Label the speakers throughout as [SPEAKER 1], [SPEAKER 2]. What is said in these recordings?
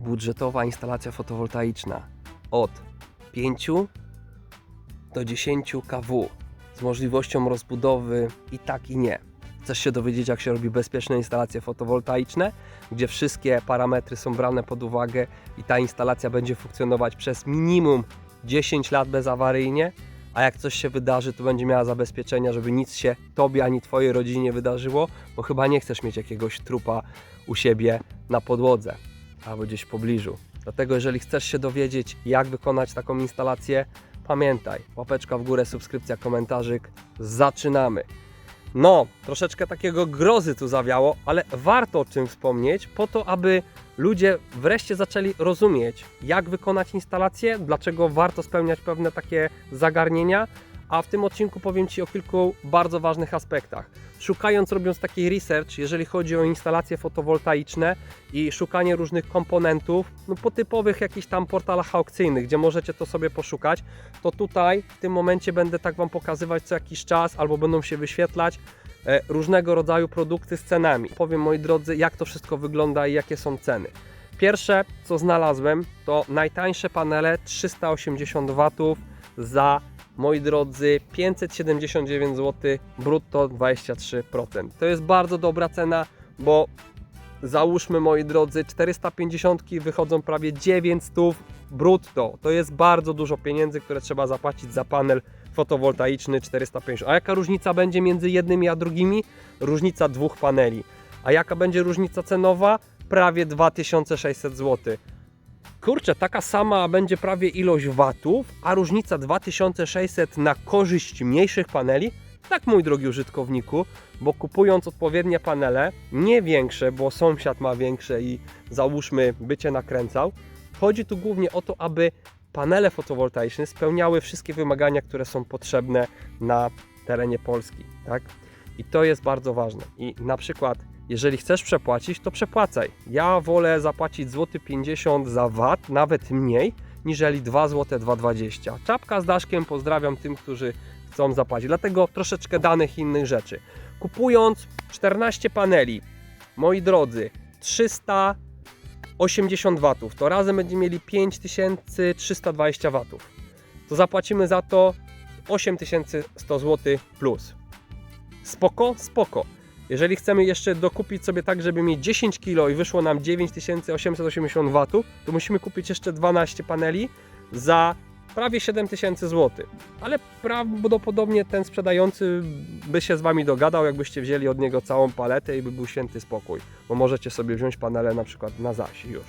[SPEAKER 1] Budżetowa instalacja fotowoltaiczna. Od 5 do 10 kW. Z możliwością rozbudowy i tak i nie. Chcesz się dowiedzieć, jak się robi bezpieczne instalacje fotowoltaiczne, gdzie wszystkie parametry są brane pod uwagę i ta instalacja będzie funkcjonować przez minimum 10 lat bezawaryjnie, a jak coś się wydarzy, to będzie miała zabezpieczenia, żeby nic się tobie ani twojej rodzinie nie wydarzyło, bo chyba nie chcesz mieć jakiegoś trupa u siebie na podłodze albo gdzieś w pobliżu. Dlatego, jeżeli chcesz się dowiedzieć, jak wykonać taką instalację, pamiętaj, łapeczka w górę, subskrypcja, komentarzyk. Zaczynamy. No, troszeczkę takiego grozy tu zawiało, ale warto o czym wspomnieć, po to, aby ludzie wreszcie zaczęli rozumieć, jak wykonać instalację, dlaczego warto spełniać pewne takie zagarnienia, a w tym odcinku powiem Ci o kilku bardzo ważnych aspektach. Szukając, robiąc taki research, jeżeli chodzi o instalacje fotowoltaiczne i szukanie różnych komponentów, no po typowych jakichś tam portalach aukcyjnych, gdzie możecie to sobie poszukać, to tutaj w tym momencie będę tak Wam pokazywać co jakiś czas, albo będą się wyświetlać e, różnego rodzaju produkty z cenami. Powiem moi drodzy, jak to wszystko wygląda i jakie są ceny. Pierwsze, co znalazłem, to najtańsze panele 380 W za, moi drodzy, 579 zł, brutto 23%. To jest bardzo dobra cena, bo załóżmy, moi drodzy, 450 wychodzą prawie 900 brutto. To jest bardzo dużo pieniędzy, które trzeba zapłacić za panel fotowoltaiczny 450. A jaka różnica będzie między jednymi a drugimi? Różnica dwóch paneli. A jaka będzie różnica cenowa? Prawie 2600 zł. Kurczę, taka sama będzie prawie ilość watów, a różnica 2600 na korzyść mniejszych paneli? Tak, mój drogi użytkowniku, bo kupując odpowiednie panele, nie większe, bo sąsiad ma większe i załóżmy by cię nakręcał, chodzi tu głównie o to, aby panele fotowoltaiczne spełniały wszystkie wymagania, które są potrzebne na terenie Polski, tak? I to jest bardzo ważne. I na przykład, jeżeli chcesz przepłacić, to przepłacaj. Ja wolę zapłacić złoty 50 za VAT, nawet mniej, niżeli 2 zł 2,20. Czapka z daszkiem, pozdrawiam tym, którzy chcą zapłacić. Dlatego troszeczkę danych innych rzeczy. Kupując 14 paneli, moi drodzy, 380 watów, to razem będziemy mieli 5320 watów. To zapłacimy za to 8100 zł plus. Spoko, spoko. Jeżeli chcemy jeszcze dokupić sobie tak, żeby mieć 10 kg i wyszło nam 9880 watów, to musimy kupić jeszcze 12 paneli za prawie 7000 zł. Ale prawdopodobnie ten sprzedający by się z Wami dogadał, jakbyście wzięli od niego całą paletę i by był święty spokój, bo możecie sobie wziąć panele na przykład na zaś już.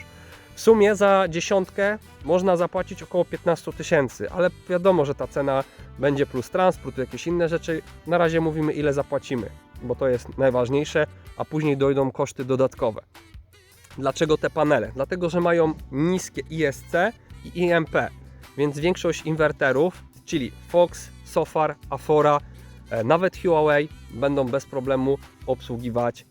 [SPEAKER 1] W sumie za dziesiątkę można zapłacić około 15 tysięcy, ale wiadomo, że ta cena będzie plus transport, jakieś inne rzeczy. Na razie mówimy ile zapłacimy, bo to jest najważniejsze, a później dojdą koszty dodatkowe. Dlaczego te panele? Dlatego, że mają niskie ISC i IMP, więc większość inwerterów, czyli Fox, Sofar, Afora, e, nawet Huawei będą bez problemu obsługiwać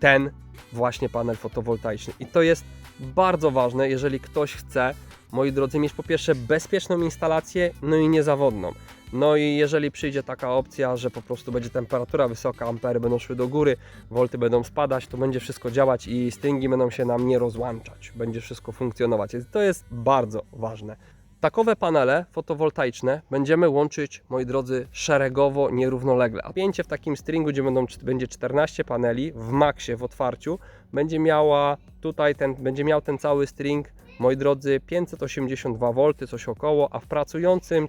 [SPEAKER 1] ten właśnie panel fotowoltaiczny. I to jest bardzo ważne, jeżeli ktoś chce, moi drodzy, mieć po pierwsze bezpieczną instalację, no i niezawodną. No i jeżeli przyjdzie taka opcja, że po prostu będzie temperatura wysoka, ampery będą szły do góry, wolty będą spadać, to będzie wszystko działać i stringi będą się nam nie rozłączać. Będzie wszystko funkcjonować. Więc to jest bardzo ważne. Takowe panele fotowoltaiczne będziemy łączyć, moi drodzy, szeregowo, nierównolegle. A pięcie w takim stringu, gdzie będą, będzie 14 paneli w maksie, w otwarciu, będzie miała tutaj ten, będzie miał ten cały string, moi drodzy, 582 V, coś około, a w pracującym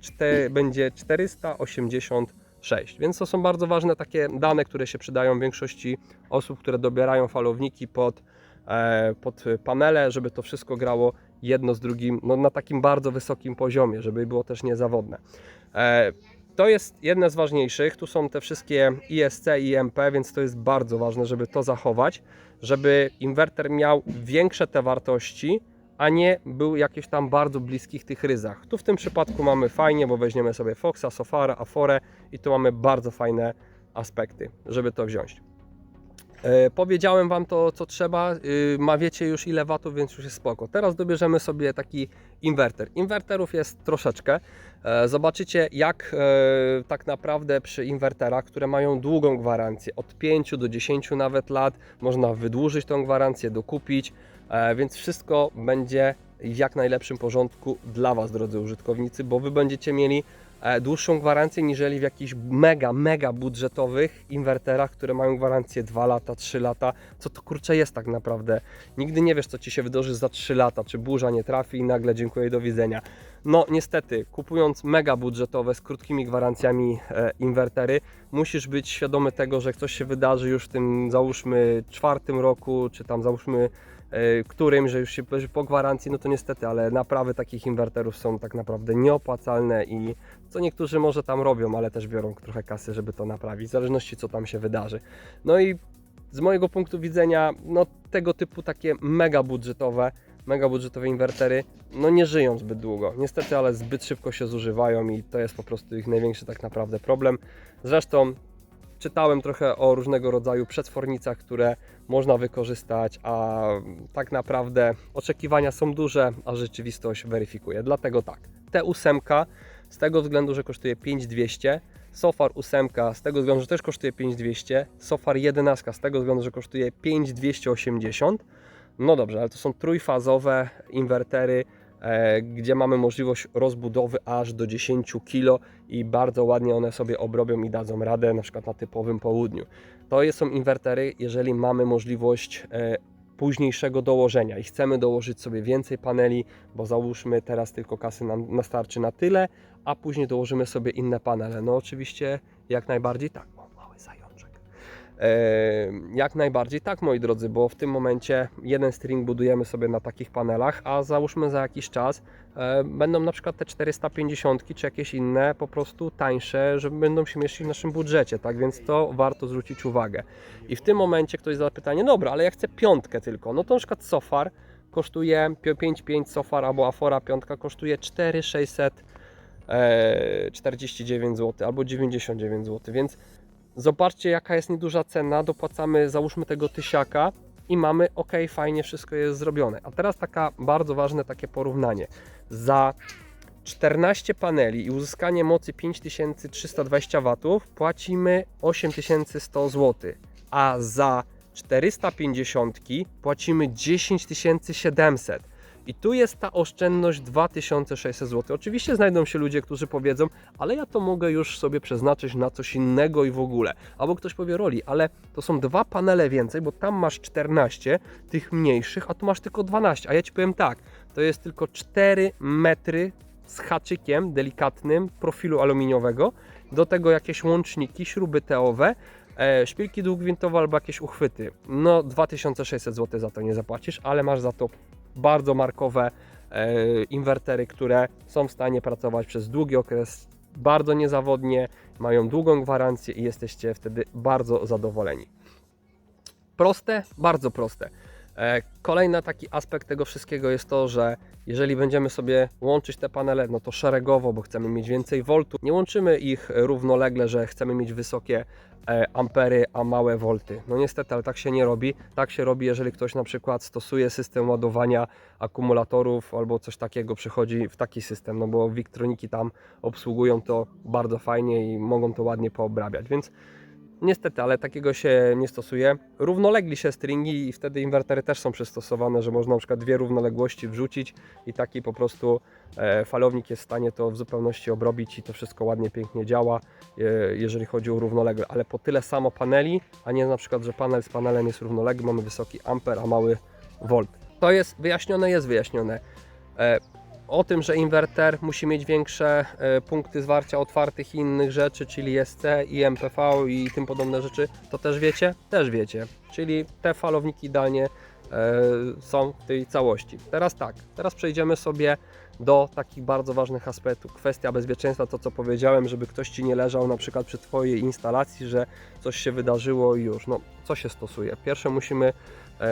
[SPEAKER 1] będzie 486. Więc to są bardzo ważne takie dane, które się przydają większości osób, które dobierają falowniki pod, e, pod panele, żeby to wszystko grało jedno z drugim no, na takim bardzo wysokim poziomie, żeby było też niezawodne. E, to jest jedne z ważniejszych. Tu są te wszystkie ISC i IMP, więc to jest bardzo ważne, żeby to zachować, żeby inwerter miał większe te wartości, a nie był jakieś tam bardzo bliskich tych ryzach. Tu w tym przypadku mamy fajnie, bo weźmiemy sobie Foxa, Sofara, Aforę i tu mamy bardzo fajne aspekty, żeby to wziąć. E, powiedziałem Wam to, co trzeba. Y, ma wiecie już ile watów, więc już jest spoko. Teraz dobierzemy sobie taki inwerter. Inwerterów jest troszeczkę. E, zobaczycie, jak e, tak naprawdę przy inwerterach, które mają długą gwarancję, od 5 do 10 nawet lat, można wydłużyć tą gwarancję, dokupić. E, więc wszystko będzie w jak najlepszym porządku dla Was, drodzy użytkownicy, bo Wy będziecie mieli e, dłuższą gwarancję niżeli w jakichś mega, mega budżetowych inwerterach, które mają gwarancję 2 lata, 3 lata. Co to kurczę jest tak naprawdę? Nigdy nie wiesz, co Ci się wydarzy za 3 lata, czy burza nie trafi i nagle dziękuję, do widzenia. No niestety, kupując mega budżetowe z krótkimi gwarancjami e, inwertery, musisz być świadomy tego, że coś się wydarzy już w tym załóżmy czwartym roku, czy tam załóżmy którym, że już się że po gwarancji, no to niestety, ale naprawy takich inwerterów są tak naprawdę nieopłacalne i co niektórzy może tam robią, ale też biorą trochę kasy, żeby to naprawić, w zależności co tam się wydarzy. No i z mojego punktu widzenia, no tego typu takie mega budżetowe, mega budżetowe inwertery, no nie żyją zbyt długo. Niestety, ale zbyt szybko się zużywają i to jest po prostu ich największy tak naprawdę problem. Zresztą czytałem trochę o różnego rodzaju przetwornicach, które można wykorzystać, a tak naprawdę oczekiwania są duże, a rzeczywistość weryfikuje. Dlatego tak, T8 z tego względu, że kosztuje 5200, Sofar 8 z tego względu, że też kosztuje 5200, Sofar 11 z tego względu, że kosztuje 5280. No dobrze, ale to są trójfazowe inwertery, e, gdzie mamy możliwość rozbudowy aż do 10 kg i bardzo ładnie one sobie obrobią i dadzą radę na przykład na typowym południu. To są inwertery, jeżeli mamy możliwość e, późniejszego dołożenia i chcemy dołożyć sobie więcej paneli, bo załóżmy teraz tylko kasy nam nastarczy na tyle, a później dołożymy sobie inne panele. No oczywiście jak najbardziej tak. O, mały zajączek. E, jak najbardziej tak, moi drodzy, bo w tym momencie jeden string budujemy sobie na takich panelach, a załóżmy za jakiś czas e, będą na przykład te 450 czy jakieś inne po prostu tańsze, że będą się mieścić w naszym budżecie, tak więc to warto zwrócić uwagę. I w tym momencie ktoś zada pytanie, dobra, ale ja chcę piątkę tylko, no to na przykład Sofar kosztuje 5.5 Sofar albo Afora piątka kosztuje 4,649 zł albo 99 zł, więc Zobaczcie, jaka jest nieduża cena. Dopłacamy, załóżmy tego tysiaka i mamy ok, fajnie, wszystko jest zrobione. A teraz taka bardzo ważne takie porównanie. Za 14 paneli i uzyskanie mocy 5320 W płacimy 8100 zł, a za 450 płacimy 10700. I tu jest ta oszczędność 2600 zł. Oczywiście znajdą się ludzie, którzy powiedzą, ale ja to mogę już sobie przeznaczyć na coś innego i w ogóle. Albo ktoś powie roli, ale to są dwa panele więcej, bo tam masz 14 tych mniejszych, a tu masz tylko 12. A ja ci powiem tak, to jest tylko 4 metry z haczykiem delikatnym profilu aluminiowego, do tego jakieś łączniki, śruby teowe, e, szpilki dwugwintowe albo jakieś uchwyty. No 2600 zł za to nie zapłacisz, ale masz za to bardzo markowe e, inwertery, które są w stanie pracować przez długi okres, bardzo niezawodnie, mają długą gwarancję i jesteście wtedy bardzo zadowoleni. Proste, bardzo proste. E, Kolejny taki aspekt tego wszystkiego jest to, że jeżeli będziemy sobie łączyć te panele, no to szeregowo, bo chcemy mieć więcej voltu, nie łączymy ich równolegle, że chcemy mieć wysokie e, ampery, a małe volty. No niestety, ale tak się nie robi. Tak się robi, jeżeli ktoś na przykład stosuje system ładowania akumulatorów albo coś takiego, przychodzi w taki system, no bo Victroniki tam obsługują to bardzo fajnie i mogą to ładnie poobrabiać, więc Niestety, ale takiego się nie stosuje. Równolegli się stringi i wtedy inwertery też są przystosowane, że można na przykład dwie równoległości wrzucić i taki po prostu e, falownik jest w stanie to w zupełności obrobić i to wszystko ładnie, pięknie działa, e, jeżeli chodzi o równolegle. Ale po tyle samo paneli, a nie na przykład, że panel z panelem jest równoległy, mamy wysoki amper, a mały volt. To jest wyjaśnione, jest wyjaśnione. O tym, że inwerter musi mieć większe e, punkty zwarcia otwartych i innych rzeczy, czyli SC i MPV i tym podobne rzeczy, to też wiecie? Też wiecie. Czyli te falowniki idealnie e, są w tej całości. Teraz tak, teraz przejdziemy sobie do takich bardzo ważnych aspektów. Kwestia bezpieczeństwa, to co powiedziałem, żeby ktoś Ci nie leżał na przykład przy Twojej instalacji, że coś się wydarzyło i już. No, co się stosuje? Pierwsze musimy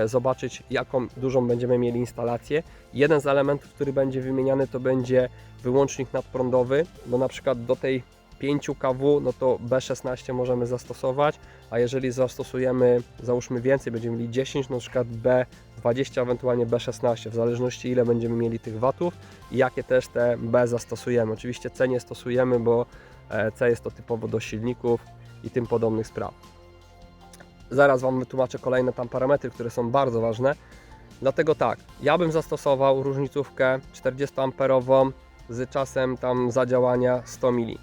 [SPEAKER 1] zobaczyć, jaką dużą będziemy mieli instalację. Jeden z elementów, który będzie wymieniany, to będzie wyłącznik nadprądowy, bo na przykład do tej 5 kW, no to B16 możemy zastosować, a jeżeli zastosujemy, załóżmy więcej, będziemy mieli 10, na przykład B20, ewentualnie B16, w zależności ile będziemy mieli tych watów i jakie też te B zastosujemy. Oczywiście C nie stosujemy, bo e, C jest to typowo do silników i tym podobnych spraw. Zaraz Wam wytłumaczę kolejne tam parametry, które są bardzo ważne. Dlatego tak, ja bym zastosował różnicówkę 40 amperową z czasem tam zadziałania 100 mili.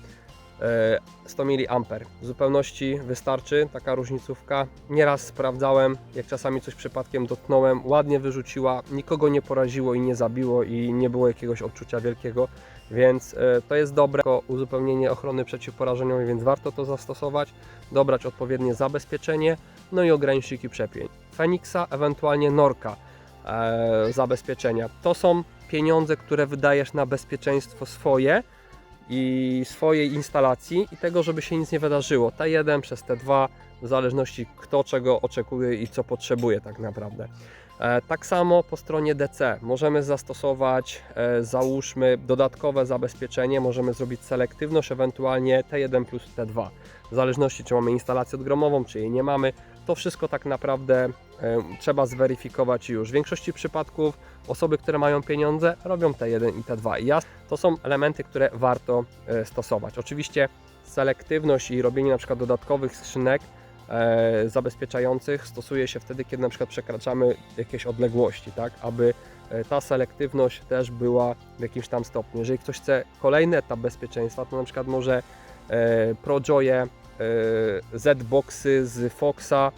[SPEAKER 1] E, 100 mA. W zupełności wystarczy taka różnicówka. Nieraz sprawdzałem, jak czasami coś przypadkiem dotknąłem, ładnie wyrzuciła, nikogo nie poraziło i nie zabiło i nie było jakiegoś odczucia wielkiego, więc e, to jest dobre jako uzupełnienie ochrony przeciwporażeniowej, więc warto to zastosować, dobrać odpowiednie zabezpieczenie, no i ograniczyki przepięć. Feniksa, ewentualnie Norka e, zabezpieczenia. To są pieniądze, które wydajesz na bezpieczeństwo swoje, i swojej instalacji i tego, żeby się nic nie wydarzyło. T1 przez T2, w zależności kto czego oczekuje i co potrzebuje tak naprawdę. E, tak samo po stronie DC możemy zastosować, e, załóżmy, dodatkowe zabezpieczenie, możemy zrobić selektywność, ewentualnie T1 plus T2. W zależności czy mamy instalację odgromową, czy jej nie mamy, to wszystko tak naprawdę e, trzeba zweryfikować już. W większości przypadków osoby, które mają pieniądze, robią T1 i T2. I ja, to są elementy, które warto stosować. Oczywiście selektywność i robienie na przykład dodatkowych skrzynek e, zabezpieczających stosuje się wtedy, kiedy na przykład przekraczamy jakieś odległości, tak, aby e, ta selektywność też była w jakimś tam stopniu. Jeżeli ktoś chce kolejny etap bezpieczeństwa, to na przykład może e, ProJoye, e, Z-Boxy z Foxa,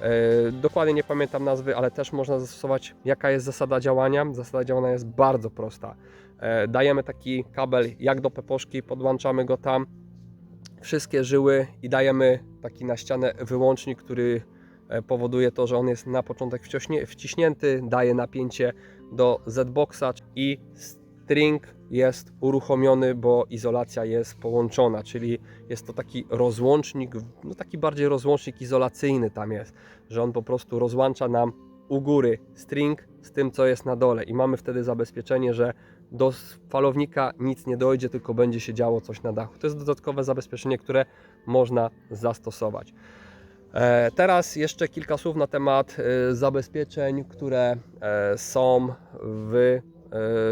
[SPEAKER 1] e, dokładnie nie pamiętam nazwy, ale też można zastosować jaka jest zasada działania. Zasada działania jest bardzo prosta. E, Dajemy taki kabel jak do peposzki, podłączamy go tam, wszystkie żyły i dajemy taki na ścianę wyłącznik, który e, powoduje to, że on jest na początek wciśnięty, daje napięcie do Z-Boxa i string jest uruchomiony, bo izolacja jest połączona, czyli jest to taki rozłącznik, no taki bardziej rozłącznik izolacyjny tam jest, że on po prostu rozłącza nam u góry string z tym, co jest na dole i mamy wtedy zabezpieczenie, że do falownika nic nie dojdzie, tylko będzie się działo coś na dachu. To jest dodatkowe zabezpieczenie, które można zastosować. E, Teraz jeszcze kilka słów na temat e, zabezpieczeń, które e, są w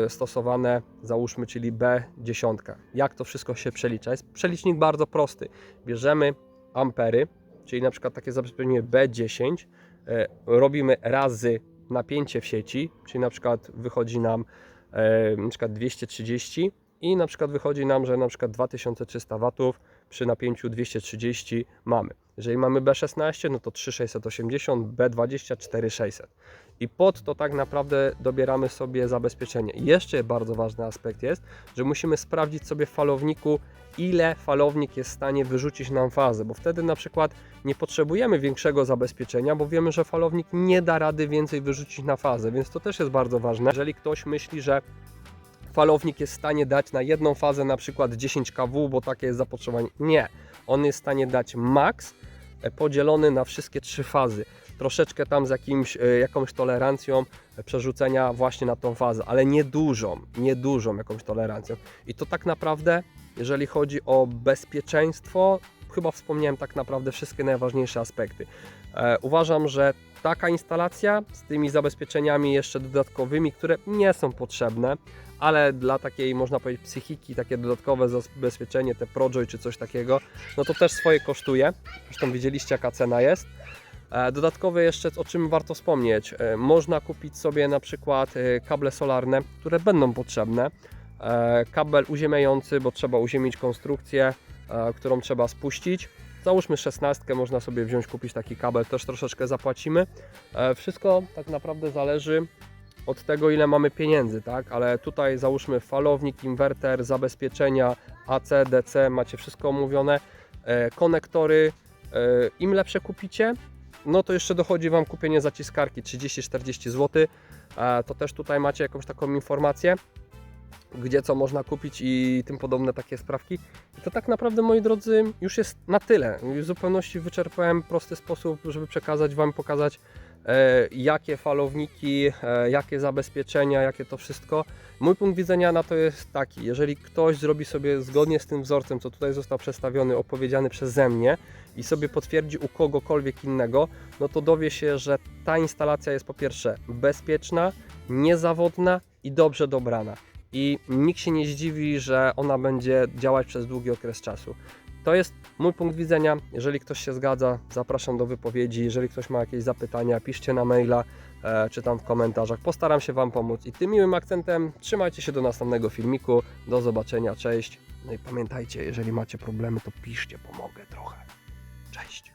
[SPEAKER 1] stosowane, załóżmy, czyli B10. Jak to wszystko się przelicza? Jest przelicznik bardzo prosty. Bierzemy ampery, czyli na przykład takie zabezpieczenie B10, e, robimy razy napięcie w sieci, czyli na przykład wychodzi nam na przykład 230 i na przykład wychodzi nam, że na przykład 2300 watów przy napięciu 230 mamy. Jeżeli mamy B16, no to 3680, B20 4600. I pod to tak naprawdę dobieramy sobie zabezpieczenie. Jeszcze bardzo ważny aspekt jest, że musimy sprawdzić sobie w falowniku, ile falownik jest w stanie wyrzucić nam fazę, bo wtedy na przykład nie potrzebujemy większego zabezpieczenia, bo wiemy, że falownik nie da rady więcej wyrzucić na fazę, więc to też jest bardzo ważne. Jeżeli ktoś myśli, że falownik jest w stanie dać na jedną fazę na przykład 10 kW, bo takie jest zapotrzebowanie. Nie, on jest w stanie dać maks e, podzielony na wszystkie trzy fazy. Troszeczkę tam z jakimś, e, jakąś tolerancją e, przerzucenia właśnie na tą fazę, ale nie dużą, nie dużą jakąś tolerancją. I to tak naprawdę, jeżeli chodzi o bezpieczeństwo, chyba wspomniałem tak naprawdę wszystkie najważniejsze aspekty. Uważam, że taka instalacja z tymi zabezpieczeniami jeszcze dodatkowymi, które nie są potrzebne, ale dla takiej, można powiedzieć, psychiki, takie dodatkowe zabezpieczenie, te ProJoy czy coś takiego, no to też swoje kosztuje. Zresztą widzieliście, jaka cena jest. E, Dodatkowe jeszcze, o czym warto wspomnieć, e, można kupić sobie na przykład e, kable solarne, które będą potrzebne. Kabel uziemiający, bo trzeba uziemić konstrukcję, którą trzeba spuścić. Załóżmy 16, można sobie wziąć, kupić taki kabel, też troszeczkę zapłacimy. E, Wszystko tak naprawdę zależy od tego, ile mamy pieniędzy, tak? Ale tutaj załóżmy falownik, inwerter, zabezpieczenia, AC, DC, macie wszystko omówione. E, Konektory, e, im lepsze kupicie, no to jeszcze dochodzi Wam kupienie zaciskarki 30-40 zł. To też tutaj macie jakąś taką informację, gdzie co można kupić i tym podobne takie sprawki. I to tak naprawdę, moi drodzy, już jest na tyle. Już w zupełności wyczerpałem prosty sposób, żeby przekazać Wam, pokazać e, jakie falowniki, e, jakie zabezpieczenia, jakie to wszystko. Mój punkt widzenia na to jest taki, jeżeli ktoś zrobi sobie zgodnie z tym wzorcem, co tutaj został przedstawiony, opowiedziany przeze mnie i sobie potwierdzi u kogokolwiek innego, no to dowie się, że ta instalacja jest po pierwsze bezpieczna, niezawodna i dobrze dobrana i nikt się nie zdziwi, że ona będzie działać przez długi okres czasu. To jest mój punkt widzenia. Jeżeli ktoś się zgadza, zapraszam do wypowiedzi. Jeżeli ktoś ma jakieś zapytania, piszcie na maila e, czy tam w komentarzach. Postaram się Wam pomóc. I tym miłym akcentem trzymajcie się do następnego filmiku. Do zobaczenia, cześć. No i pamiętajcie, jeżeli macie problemy, to piszcie, pomogę trochę. Cześć.